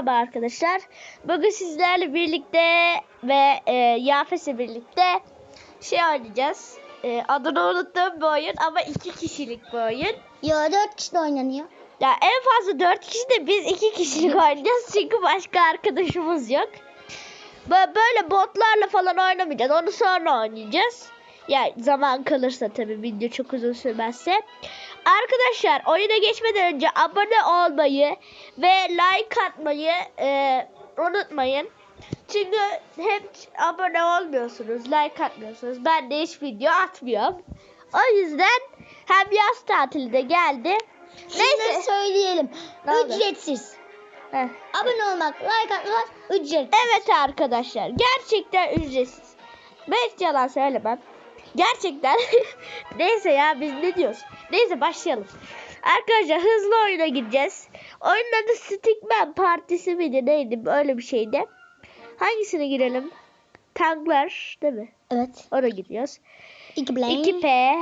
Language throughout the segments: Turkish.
merhaba arkadaşlar. Bugün sizlerle birlikte ve e, Yafes'le birlikte şey oynayacağız. E, adını unuttuğum bir oyun ama iki kişilik bir oyun. Ya dört kişi de oynanıyor. Ya en fazla dört kişi de biz iki kişilik oynayacağız çünkü başka arkadaşımız yok. Bö- Böyle botlarla falan oynamayacağız. Onu sonra oynayacağız. Ya zaman kalırsa tabii video çok uzun sürmezse. Arkadaşlar oyuna geçmeden önce abone olmayı ve like atmayı e, unutmayın. Çünkü hep abone olmuyorsunuz, like atmıyorsunuz. Ben de hiç video atmıyorum. O yüzden hem yaz tatili de geldi. Neyse Neyse. söyleyelim. Ne oldu? Ücretsiz. Heh. Abone olmak, like atmak ücretsiz. Evet arkadaşlar gerçekten ücretsiz. Ben hiç yalan söylemem. Gerçekten. Neyse ya biz ne diyoruz? Neyse başlayalım. Arkadaşlar hızlı oyuna gideceğiz. Oyunun adı Stickman Partisi miydi neydi öyle bir şeydi. Hangisine girelim? Tanklar değil mi? Evet. Ona gidiyoruz. İki play. 2P.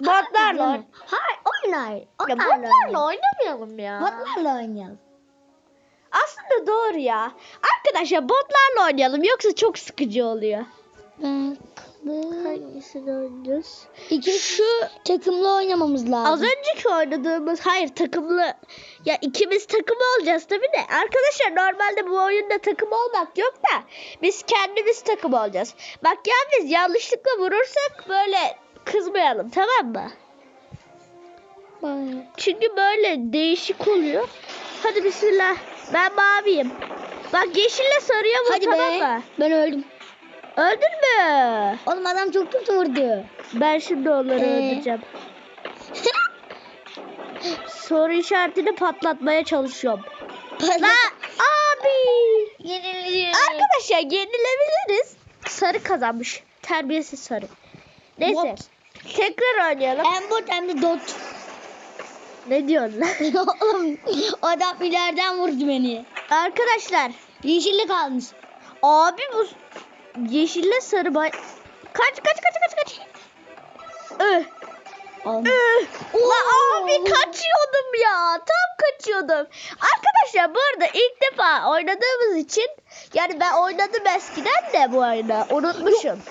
Botlarla oyn- Hayır oynar. Ya botlarla oynamayalım ya. Botlarla oynayalım. Aslında doğru ya. Arkadaşlar botlarla oynayalım yoksa çok sıkıcı oluyor. Hangisini oynayacağız? İki şu takımlı oynamamız lazım. Az önceki oynadığımız hayır takımlı ya ikimiz takım olacağız tabii de arkadaşlar normalde bu oyunda takım olmak yok da biz kendimiz takım olacağız. Bak ya biz yanlışlıkla vurursak böyle kızmayalım tamam mı? Bak. Çünkü böyle değişik oluyor. Hadi bismillah. Ben maviyim. Bak yeşille sarıya vur Hadi tamam be. mı? Ben öldüm. Öldün mü? Oğlum adam çok kötü vurdu. Ben şimdi onları Ee? öldüreceğim. Soru işaretini patlatmaya çalışıyorum. La abi. Arkadaşlar yenilebiliriz. Sarı kazanmış. Terbiyesiz sarı. Neyse. Bot. Tekrar oynayalım. Hem bot hem de dot. Ne diyorsun lan? Oğlum adam ileriden vurdu beni. Arkadaşlar. Yeşillik almış. Abi bu yeşille sarı bay... Kaç kaç kaç kaç kaç. Öh. La abi kaçıyordum ya. Tam kaçıyordum. Arkadaşlar bu arada ilk defa oynadığımız için yani ben oynadım eskiden de bu oyunu. Unutmuşum.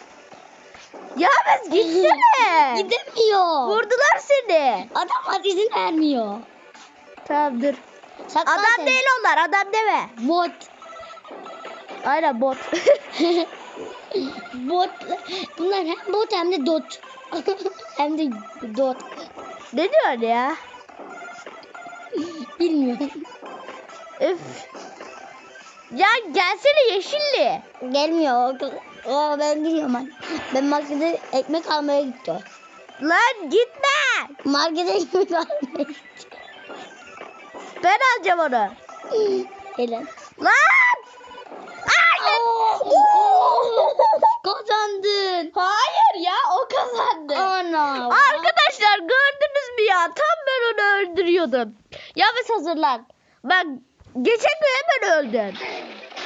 Ya biz gitsene. Gidemiyor. Vurdular seni. Adam ateşin vermiyor. Tamam dur. Saklan Adam sen. değil onlar adam deme. Bot. Aynen bot. bot. Bunlar hem bot hem de dot. hem de dot. ne diyorsun ya? Bilmiyorum. Üf. Ya gelsene yeşilli. Gelmiyor. O, o ben biliyorum ben. Ben markete ekmek almaya gitti o. Lan gitme. Markete ekmek almaya gitti. Ben alacağım onu. Helal. Lan. Ay. Kazandın. Hayır ya o kazandı. Ana. Arkadaşlar gördünüz mü ya? Tam ben onu öldürüyordum. Yavuz hazırlan. Bak geçen gün hemen öldün.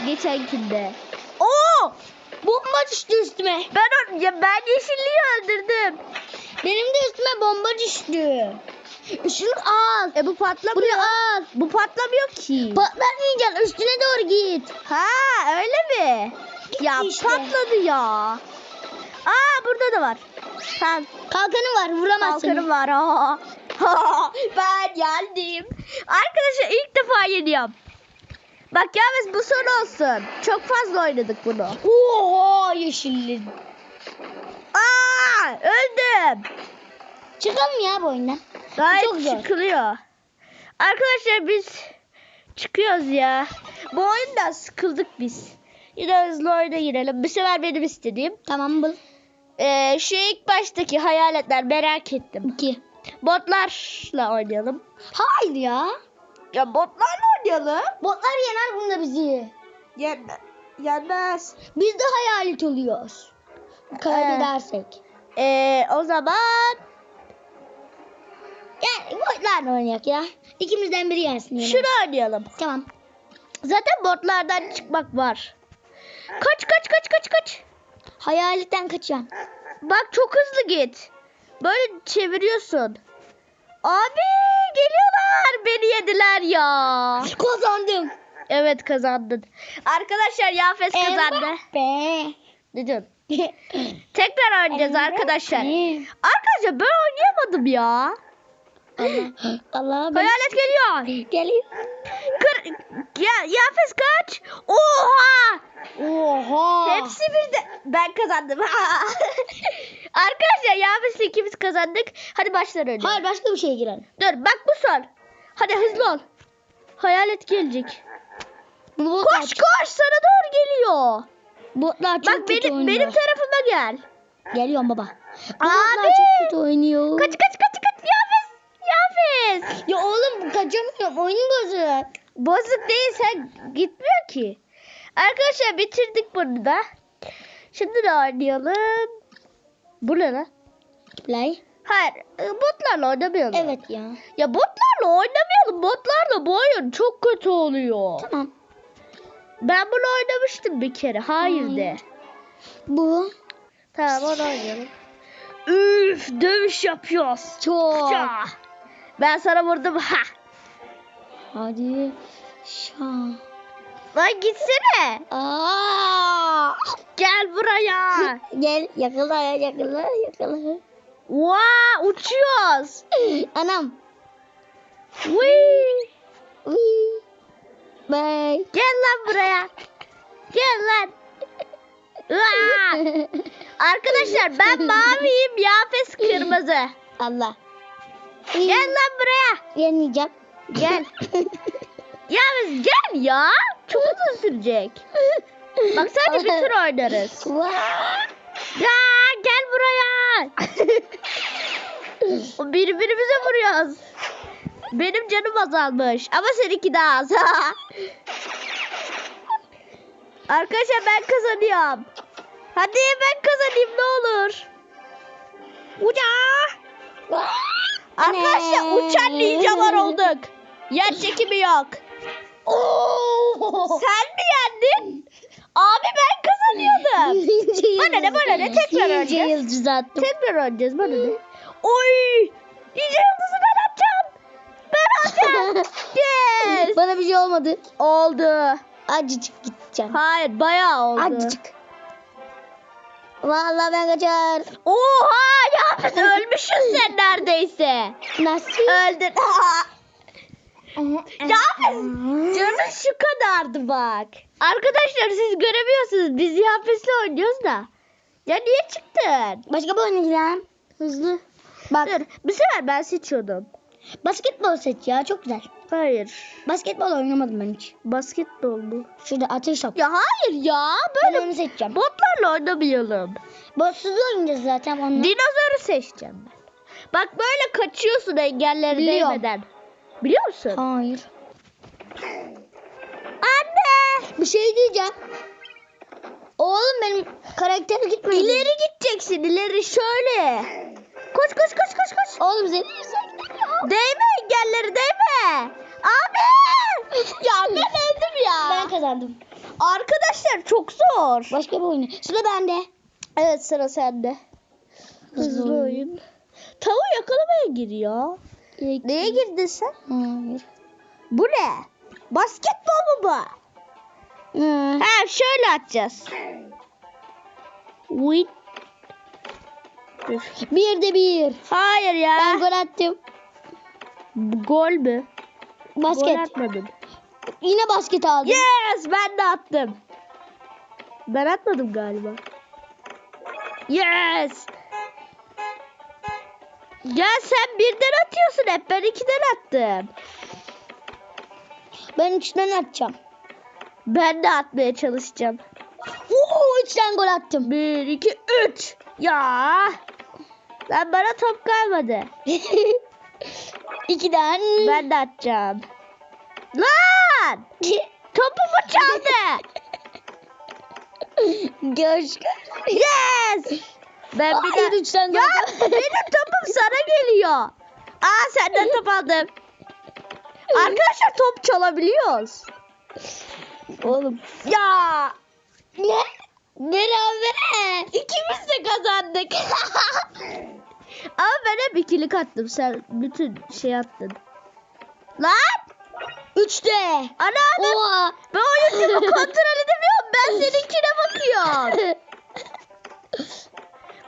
Geçenkinde. Oo! Bomba düştü üstüme. Ben o, ya ben yeşilliği öldürdüm. Benim de üstüme bomba düştü. Şunu al. E bu patlamıyor. Bunu al. Bu patlamıyor ki. Patlatmayacaksın. Üstüne doğru git. ha öyle mi? Ya işte. patladı ya. Aa burada da var. Tamam. Kalkanı var. Vuramazsın. Kalkanım var. Ha. ben geldim. Arkadaşlar ilk defa yeniyorum. Bak Yavuz bu son olsun. Çok fazla oynadık bunu. Oha yeşilli. Aa öldüm. Çıkalım ya bu oyundan. Gayet Çok zor. çıkılıyor. Arkadaşlar biz çıkıyoruz ya. Bu oyundan sıkıldık biz. Yine hızlı oyuna girelim. Bu sefer benim istediğim. Tamam bul. Ee, şu ilk baştaki hayaletler merak ettim. İki. Botlarla oynayalım. Hayır ya. Ya botlarla oynayalım. Botlar yener bunda bizi. Yen yenmez. Biz de hayalet oluyoruz. Kaybedersek. Ee, o zaman Yani botlarla oynayak ya. İkimizden biri yensin. yener. şunu oynayalım. Tamam. Zaten botlardan çıkmak var. Kaç kaç kaç kaç kaç. Hayaletten kaçacaksın. Bak çok hızlı git. Böyle çeviriyorsun. Abi geliyorlar. Beni yediler ya. Kazandım. Evet kazandın. Arkadaşlar Yafes kazandı. Be. Ne diyorsun? Tekrar oynayacağız arkadaşlar. Arkadaşlar ben oynayamadım ya. Allah. Allah. Ben... Hayalet geliyor. Geliyor. Kır, ya, Yafes kaç. Oha. Oha. Hepsi birde. Ben kazandım. Arkadaşlar Yafes'le ikimiz kazandık. Hadi başlar öyle. Hayır başka bir şeye girelim. Dur bak bu son. Hadi hızlı ol. Hayalet gelecek. Bu Koş koş sana doğru geliyor. Botlar çok Bak kötü benim, oynuyor. benim tarafıma gel. Geliyorum baba. Bu Abi. çok kötü oynuyor. Kaç kaç kaç kaç. Yafes. Ya oğlum kaçamıyorum. Oyun bozuk. Bozuk değil sen gitmiyor ki. Arkadaşlar bitirdik bunu da. Şimdi de oynayalım. Bu ne lan? Play. Hayır e, botlarla oynamayalım. Evet ya. Ya botlarla oynamayalım. Botlarla bu oyun çok kötü oluyor. Tamam. Ben bunu oynamıştım bir kere. Hayır Hayır. de. Bu Tamam onu oynayalım. Üf dövüş yapıyoruz. çok. Ya. Ben sana vurdum. Ha. Hadi. Şa. Lan gitsene. Aa! Gel buraya. Gel yakala yakala yakala. Vaa uçuyoruz. Anam. Whee! Wee. Bye. Gel lan buraya. Gel lan. Arkadaşlar ben maviyim. Yafes kırmızı. Allah. Gel lan buraya. Yeneceğim. Gel. Yafes gel ya. Çok uzun sürecek. Bak sadece bir tur oynarız. Ya gel buraya. Birbirimize vuruyoruz. Benim canım azalmış ama seninki daha az. Arkadaşlar ben kazanıyorum. Hadi ben kazanayım ne olur. Uca. Arkadaşlar uçan ninjalar olduk. Yer çekimi yok. Oo! Sen mi yendin? Abi ben kazanıyordum. Bana ne, bana ne? Tekrar Ninja oynayacağız. yıldız attım. Tekrar oynayacağız bana ne? Oy! Ninja yıldızı ben atacağım. Ben atacağım. yes. Bana bir şey olmadı. Oldu. Acıcık gideceğim. Hayır bayağı oldu. Acıcık. Vallahi ben kaçar. Oha ya biz ölmüşüz sen neredeyse. Nasıl? Öldün. ya biz canın şu kadardı bak. Arkadaşlar siz göremiyorsunuz. Biz Yafes'le oynuyoruz da. Ya niye çıktın? Başka bir girelim. Hızlı. Bak Dur bir sefer ben seçiyordum. Basketbol seç ya çok güzel. Hayır. Basketbol oynamadım ben hiç. Basketbol mu? Şurada ateş top. Ya hayır ya. Ben Böyle onu seçeceğim. botlarla oynamayalım. Bossuz oynayacağız zaten onunla. Dinozoru seçeceğim ben. Bak böyle kaçıyorsun engelleri Biliyorum. değmeden. Biliyor musun? Hayır. Anne! Bir şey diyeceğim. Oğlum benim karakter gitmedi. İleri gideceksin ileri şöyle. Koş koş koş koş koş. Oğlum seni sen Değme engelleri değme. Abi! Ya ben öldüm ya. Ben kazandım. Arkadaşlar çok zor. Başka bir oyun. Sıra bende. Evet sıra sende. Hızlı Hızlı oyun. Tavuğu yakalamaya giriyor. Neye girdin sen? Hayır. Bu ne? Basketbol mu bu? Hı. Ha şöyle atacağız. Wait. Bir de bir. Hayır ya. Ben gol attım. Gol mü? Gol Basket. atmadın. Yine basket aldım. Yes ben de attım. Ben atmadım galiba. Yes. Ya sen birden atıyorsun hep ben ikiden attım. Ben üçten atacağım. Ben de atmaya çalışacağım. Oo üçten gol attım. Bir, iki, üç. Ya. Lan bana top kalmadı. İkiden. Ben de atacağım. Lan! Topumu çaldı. Göz. Yes! Ben bir de... üçten Ya benim topum sana geliyor. Aa senden top aldım. Arkadaşlar top çalabiliyoruz. Oğlum. Ya Ne? Beraber. ikimiz de kazandık. Ama ben hep ikilik attım. Sen bütün şey attın. Lan! Üçte. Ana ana. Oha. Ben oyuncumu kontrol edemiyorum. Ben seninkine bakıyorum.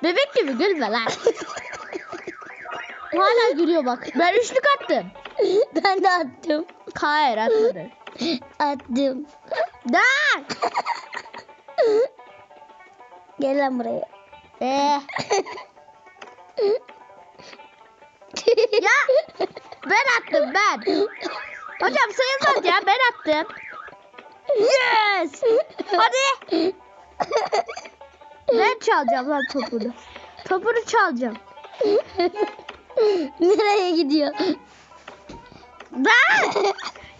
Bebek gibi gülme lan. Hala gülüyor bak. Ben üçlük attım. ben de attım. Hayır atmadı. Attım. Da. Gel lan buraya. Ee. ya ben attım ben. Hocam sayılmaz ya ben attım. Yes. Hadi. Ben çalacağım lan topunu. Topunu çalacağım. Nereye gidiyor? Ben.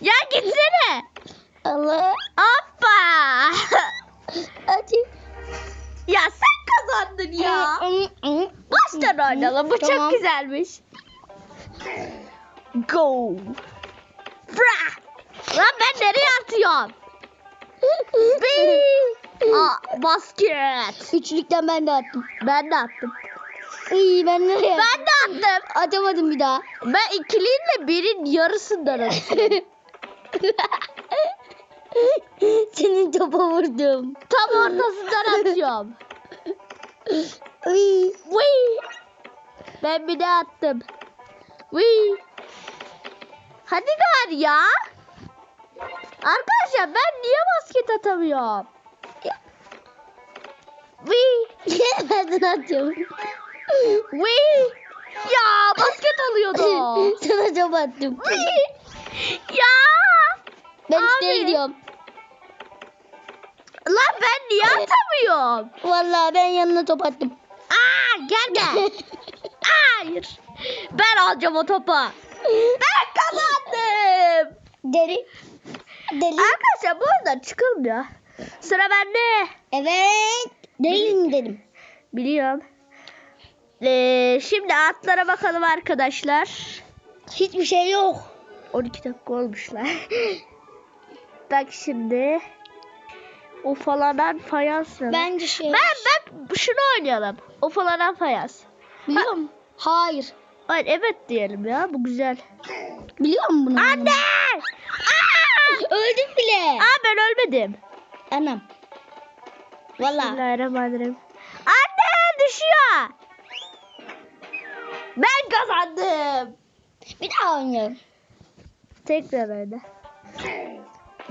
Ya gitsene. Allah. Hoppa. Hadi. Ya sen kazandın ya. Baştan oynayalım. Bu Tamam. çok güzelmiş. Go. Bra. Lan ben nereye atıyorum? Bir. Aa, basket. Üçlükten ben de attım. Ben de attım. İyi ben nereye? Ben de attım. Atamadım bir daha. Ben ikiliyle birin yarısından atıyorum. Senin topa vurdum. Tam ortasından atıyorum. Iy. Wee. Ben bir de attım. Wee. Hadi gari ya. Arkadaşlar ben niye basket atamıyorum? Ben sana atıyorum. Wee. Ya basket alıyordu. sana top attım. Wee. Ya. Ben Abi. işte gidiyorum. Lan ben niye atamıyorum? Vallahi ben yanına top attım. Aa gelme. Hayır. Ben alacağım o topu. Ben kazandım. Deli. Deli. Arkadaşlar burada çıkılmıyor. Sıra bende. Evet. Değilim dedim. Biliyorum. Ee, şimdi atlara bakalım arkadaşlar. Hiçbir şey yok. 12 dakika olmuşlar. Bak şimdi. Ufalanan fayans ne? lan? Bence şey. Ben bak şunu oynayalım. Ufalanan fayans. Biliyor musun? Hayır. Hayır evet diyelim ya bu güzel. Biliyor musun bunu? Anne! Aa! Öldüm bile. Aa ben ölmedim. Anam. Valla. Bismillahirrahmanirrahim. Anne düşüyor. Ben kazandım. Bir daha oynayalım. Tekrar öyle.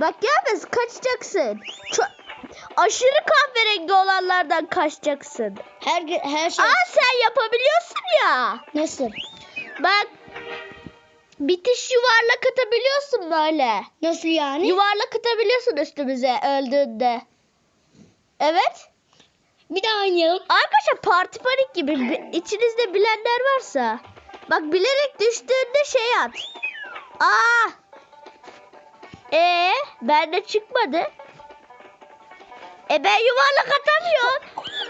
Bak yalnız kaçacaksın. Çok, aşırı kahverengi olanlardan kaçacaksın. Her her şey. Aa sen yapabiliyorsun ya. Nasıl? Bak bitiş yuvarlak atabiliyorsun böyle. Nasıl yani? Yuvarlak atabiliyorsun üstümüze öldüğünde. Evet. bir daha oynayalım. Arkadaşlar parti panik gibi bi- içinizde bilenler varsa bak bilerek düştüğünde şey at. Aa. E bende çıkmadı. E ben yuvarlak atamıyorum.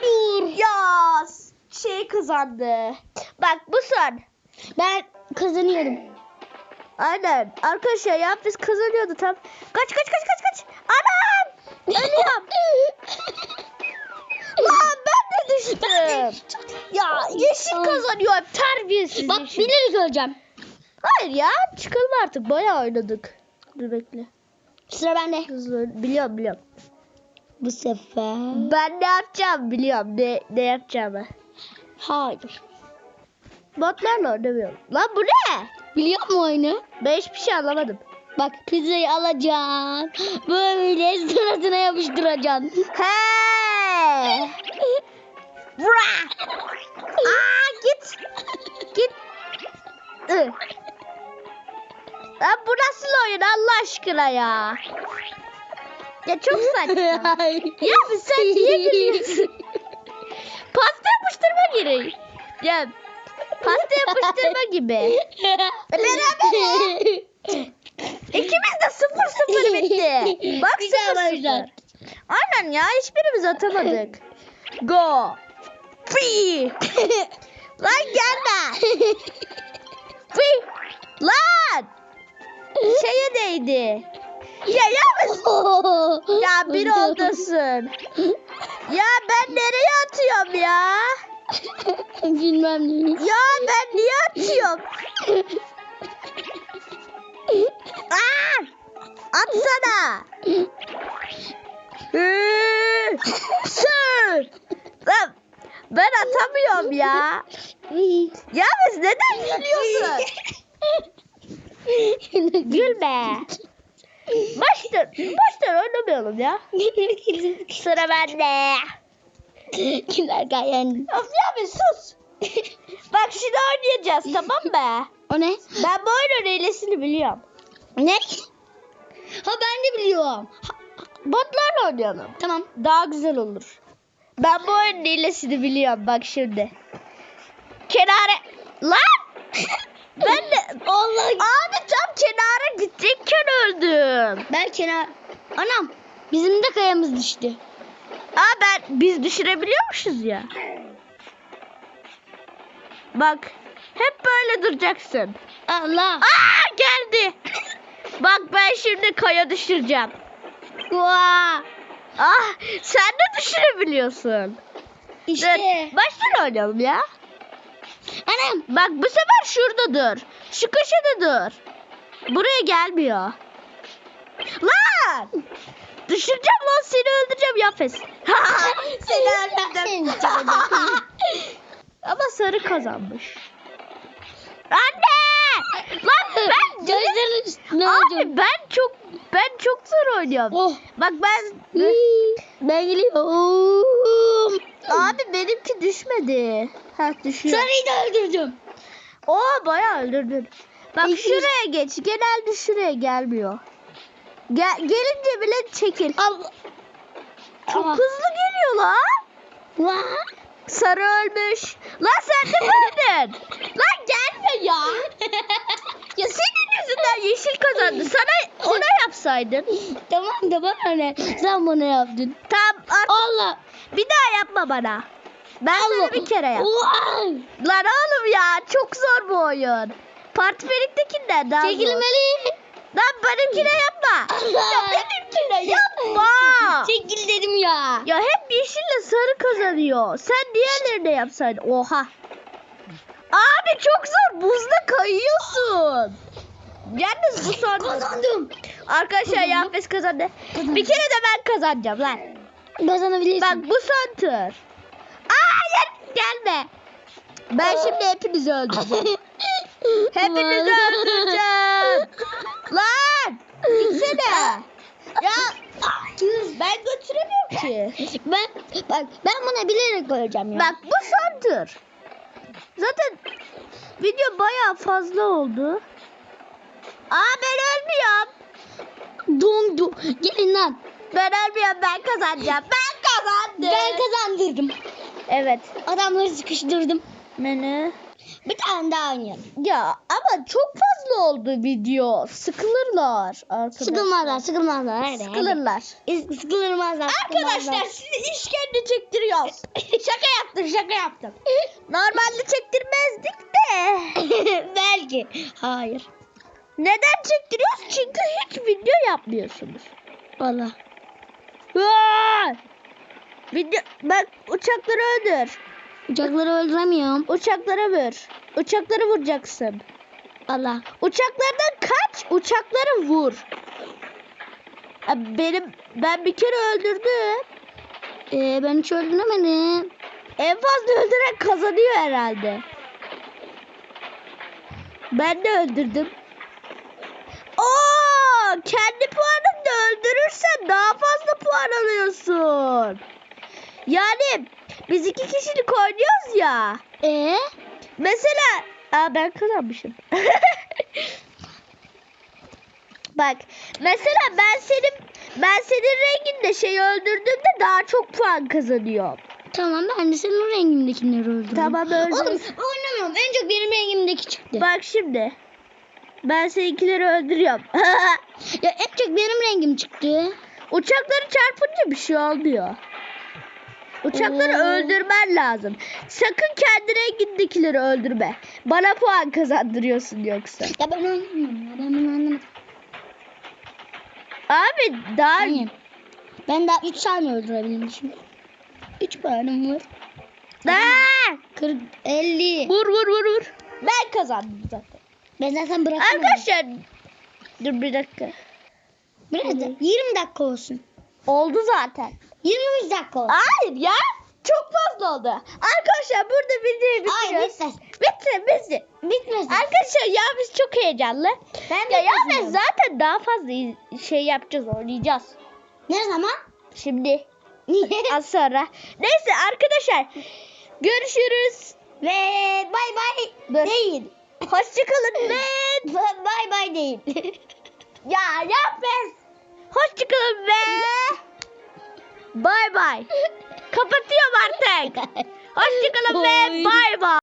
Dur. Ya şey kazandı. Bak bu son. Ben kazanıyorum. Aynen. Arkadaşlar ya biz kazanıyordu tam. Kaç kaç kaç kaç kaç. Anam. Ölüyorum. Lan ben de düştüm. Ya yeşil kazanıyor terbiyesiz Bak yeşil. bilerek öleceğim. Hayır ya çıkalım artık bayağı oynadık. Dur bekle. Sıra bende. Hızlı Biliyorum biliyorum. Bu sefer. Ben ne yapacağım biliyorum ne, ne yapacağımı. Hayır. Botlarla oynamıyorum. Lan bu ne? Biliyor musun oyunu? Ben hiçbir şey anlamadım. Bak pizzayı alacaksın. Böyle suratına yapıştıracaksın. He. Vra. Aa git. Git. Lan bu nasıl oyun Allah aşkına ya? Ya çok saçma. ya bu sen niye gülüyorsun? Pasta yapıştırma gereği. Ya pasta yapıştırma gibi. Beraber. İkimiz de sıfır sıfır bitti. Bak Güzel sıfır başlar. sıfır. Aynen ya hiçbirimiz atamadık. Go. Free. Lan gelme. Free. Lan. Şeye değdi. Ya ya ya bir oldasın. Ya ben nereye atıyorum ya? Bilmem ne. Ya ben niye atıyorum? Aa! Atsana. Ee, Sür. Lan ben atamıyorum ya. Ya biz neden gülüyorsun? Gülme. Baştan, baştan oynamayalım ya. Sıra bende. Kimler gayen? Of ya bir sus. Bak şimdi oynayacağız tamam mı? O ne? Ben bu oyunun hilesini biliyorum. Ne? Ha ben de biliyorum. Ha, Botlarla oynayalım. tamam. Daha güzel olur. Ben bu oyunun hilesini biliyorum bak şimdi. Kenara... Lan! ben de... Allah. Abi tam kenara gidecekken öldüm. Ben kenar. Anam. Bizim de kayamız düştü. Aa ben biz düşürebiliyormuşuz ya. Bak hep böyle duracaksın. Allah. Aa geldi. Bak ben şimdi kaya düşüreceğim. Vaa. Ah sen de düşürebiliyorsun. İşte. Dur, baştan oynayalım ya. Anam. Bak bu sefer şurada dur. Şu köşede dur. Buraya gelmiyor. Lan! Düşüreceğim lan seni öldüreceğim Yafes. seni öldürdüm. Ama sarı kazanmış. Anne! Lan ben Gözlerin Abi ben çok ben çok zor oynuyorum. Oh. Bak ben Ben geliyorum. Abi benimki düşmedi. Ha düşüyor. Sarıyı da öldürdüm. Oo bayağı öldürdün. Bak İkimiz- şuraya geç. Genelde şuraya gelmiyor. Gel, gelince bile çekil. Allah. Çok Aha. hızlı geliyor lan. Vaa. Sarı ölmüş. Lan sen de öldün. lan gelme ya. ya senin yüzünden yeşil kazandı. Sana ona yapsaydın. tamam da bana ne? Sen bana yaptın. Tamam artık Allah. bir daha yapma bana. Ben sana bir kere yap. Lan oğlum ya çok zor bu oyun. Parti Ferik'tekinden daha zor. Çekilmeli. Lan benimkine yapma. Ya benimkine yapma. Çekil dedim ya. ya hep yeşille sarı kazanıyor. Sen diğerlerine yapsaydın. Oha. Abi çok zor. Buzda kayıyorsun. Yalnız bu son. Kazandım. Arkadaşlar Yafes kazandı. Bir kere de ben kazanacağım lan. Kazanabilirsin. Bak bu son tur. Hayır gelme. Ben şimdi hepinizi öldüreceğim. Hepinizi öldüreceğim. Lan gitsene. Ya ben götüremiyorum ki. ben bak ben buna bilerek koyacağım ya. Bak bu son tur. Zaten video bayağı fazla oldu. Aa ben ölmüyorum. dondu. Gelin lan. Ben ölmüyorum ben kazanacağım. Ben kazandım. Ben kazandırdım. Evet. Adamları sıkıştırdım. Menü. Bir tane daha oynayalım. Ya ama çok fazla oldu video. Sıkılırlar arkadaşlar. Sıkılmazlar, sıkılmazlar. Hadi, Sıkılırlar. hadi. Sıkılmazlar. Arkadaşlar sizi işkence çektiriyoruz. şaka yaptım şaka yaptım. Normalde çektirmezdik de. Belki. Hayır. Neden çektiriyoruz? Çünkü hiç video yapmıyorsunuz. Valla. Video bak uçakları öldür. Uçakları öldüremiyorum. Uçaklara vur. Uçakları vuracaksın. Valla. Uçaklardan kaç? Uçakları vur. Benim ben bir kere öldürdüm. Ee, ben hiç öldüremedim. En fazla öldüren kazanıyor herhalde. Ben de öldürdüm. Oo, kendi puanını da öldürürsen daha fazla puan alıyorsun. Yani biz iki kişilik oynuyoruz ya. Ee? Mesela Aa, ben kazanmışım. Bak mesela ben senin ben senin renginde şey öldürdüğümde daha çok puan kazanıyorum. Tamam ben de senin rengindekileri öldürdüm. Tamam, öldür. Oğlum oynamıyorum. En çok benim rengimdeki çıktı. Bak şimdi. Ben seninkileri öldürüyorum. Ya en çok benim rengim çıktı. Uçakları çarpınca bir şey olmuyor. Uçakları öldürmen lazım. Sakın kendi rengindekileri öldürme. Bana puan kazandırıyorsun yoksa. Ya ben oynamıyorum ya. Ben bunu anlamadım. Abi daha Hayır. Ben daha 3 saniye öldürebilmişim. 3 puanım var. Aa! 40, 50. Vur vur vur vur. Ben kazandım zaten. Ben zaten bıraktım. Arkadaşlar Dur bir dakika. Biraz da 20 dakika olsun. Oldu zaten. 23 dakika olsun. Hayır ya. Çok fazla oldu. Arkadaşlar burada videoyu Ay bitiriyoruz. bitmez. Bitti bitti. Bitmesin. Arkadaşlar ya biz çok heyecanlı. Ben Ya ya bitmesin biz zaten daha fazla şey yapacağız oynayacağız. Ne zaman? Şimdi az sonra. Neyse arkadaşlar görüşürüz. Ve bay bay değil. Hoşçakalın ve Ba- bay bay değil. ya yapmaz. Hoşçakalın ve bay bay. Kapatıyorum artık. Hoşçakalın ve bay bay.